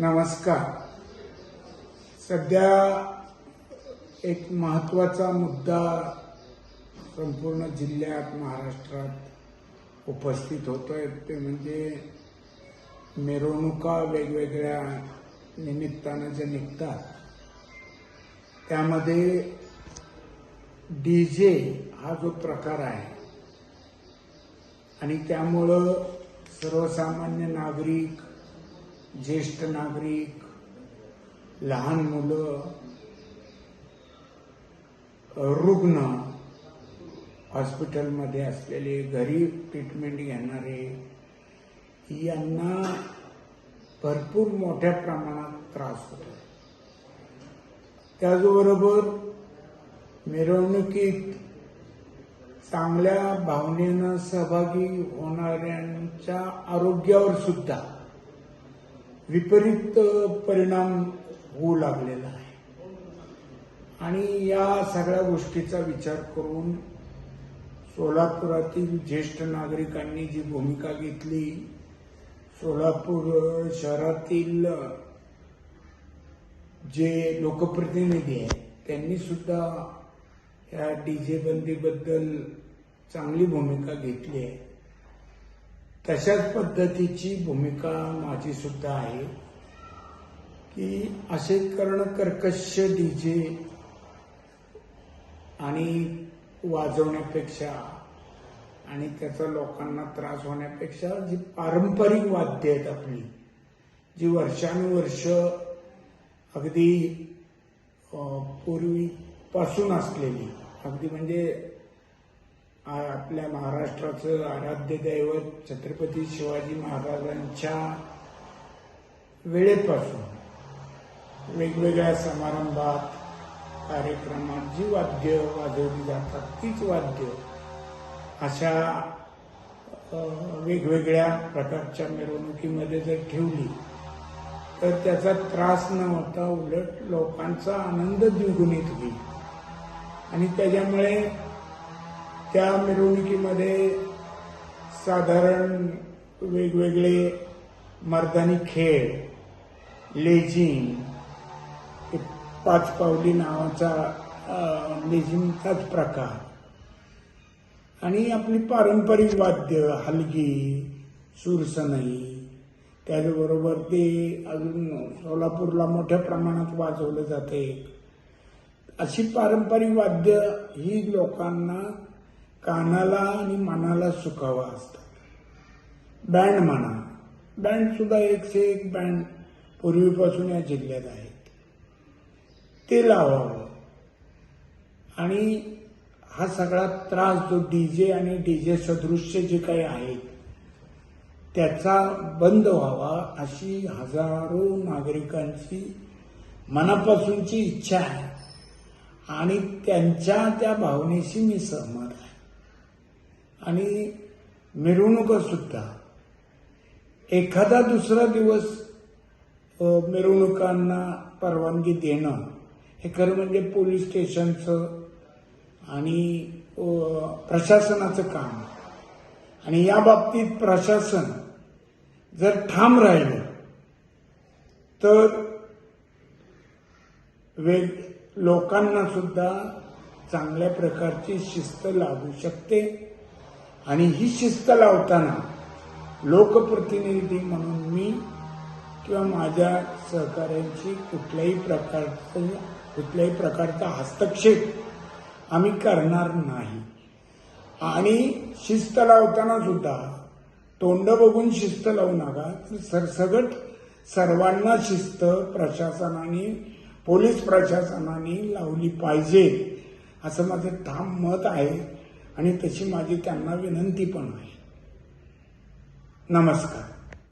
नमस्कार. सध्या एक महत्त्वाचा मुद्दा संपूर्ण जिल्ह्यात महाराष्ट्रात उपस्थित होतोय. ते म्हणजे मिरवणुका वेगवेगळ्या निमित्तानं जे निघतात त्यामध्ये डी जे हा जो प्रकार आहे आणि त्यामुळं सर्वसामान्य नागरिक ज्येष्ठ नागरिक लहान मुलं रुग्ण हॉस्पिटलमध्ये असलेले घरी ट्रीटमेंट घेणारे यांना भरपूर मोठ्या प्रमाणात त्रास होतो. त्याचबरोबर मिरवणुकीत चांगल्या भावनेनं सहभागी होणाऱ्यांच्या आरोग्यावर सुद्धा विपरीत परिणाम होऊ लागलेला आहे. आणि या सगळ्या गोष्टीचा विचार करून सोलापुरातील ज्येष्ठ नागरिकांनी जी भूमिका घेतली सोलापूर शहरातील जे लोकप्रतिनिधी आहेत त्यांनी सुद्धा या डीजे बंदीबद्दल चांगली भूमिका घेतली आहे. तशाच पद्धतीची भूमिका माझी सुद्धा आहे की असे करणं कर्कश डीजे आणि वाजवण्यापेक्षा आणि त्याचा लोकांना त्रास होण्यापेक्षा जी पारंपरिक वाद्य आहेत आपली जी वर्षानुवर्ष अगदी पूर्वीपासून असलेली अगदी म्हणजे आपल्या महाराष्ट्राचं आराध्य दैवत छत्रपती शिवाजी महाराजांच्या वेळेपासून वेगवेगळ्या समारंभात कार्यक्रमात जी वाद्य वाजवली जातात तीच वाद्य अशा वेगवेगळ्या प्रकारच्या मिरवणुकीमध्ये जर ठेवली तर त्याचा त्रास न होता उलट लोकांचा आनंद द्विगुणित होईल. आणि त्याच्यामुळे त्या मिरवणुकीमध्ये साधारण वेगवेगळे मर्दानी खेळ लेझिम पाच पावली नावाचा लेझिमचाच प्रकार. आणि आपली पारंपरिक वाद्य हलगी सुरसनई त्याचबरोबर ते अजून सोलापूरला मोठ्या प्रमाणात वाजवलं जाते. अशी पारंपरिक वाद्य ही लोकांना कानाला आणि मनाला सुखावा असतात बँड म्हणा. बँड सुद्धा एकशे एक बँड पूर्वीपासून या जिल्ह्यात आहेत. ते लावावं. आणि हा सगळा त्रास जो डीजे आणि डीजे सदृश्य जे काही आहेत त्याचा बंद व्हावा अशी हजारो नागरिकांची मनापासूनची इच्छा आहे. आणि त्यांच्या त्या भावनेशी मी सहमत आहे. आणि मिरवणुका सुद्धा. एखादा दुसरा दिवस मिरवणुकांना परवानगी देणं हे खरं म्हणजे पोलीस स्टेशनचं आणि प्रशासनाचं काम. आणि या बाबतीत प्रशासन जर ठाम राहिलं तर वेग लोकांना सुद्धा चांगल्या प्रकारची शिस्त लागू शकते. आणि ही शिस्त लावताना लोकप्रतिनिधी म्हणून मी किंवा माझ्या सहकार्यांची कुठल्याही प्रकारचं कुठल्याही प्रकारचा हस्तक्षेप आम्ही करणार नाही. आणि शिस्त लावताना सुद्धा तोंड बघून शिस्त लावू नका. सरसगट सर्वांना शिस्त प्रशासनाने पोलीस प्रशासनाने लावली पाहिजे असं माझं ठाम मत आहे. आणि तशी माझी त्यांना विनंती पण आहे. नमस्कार.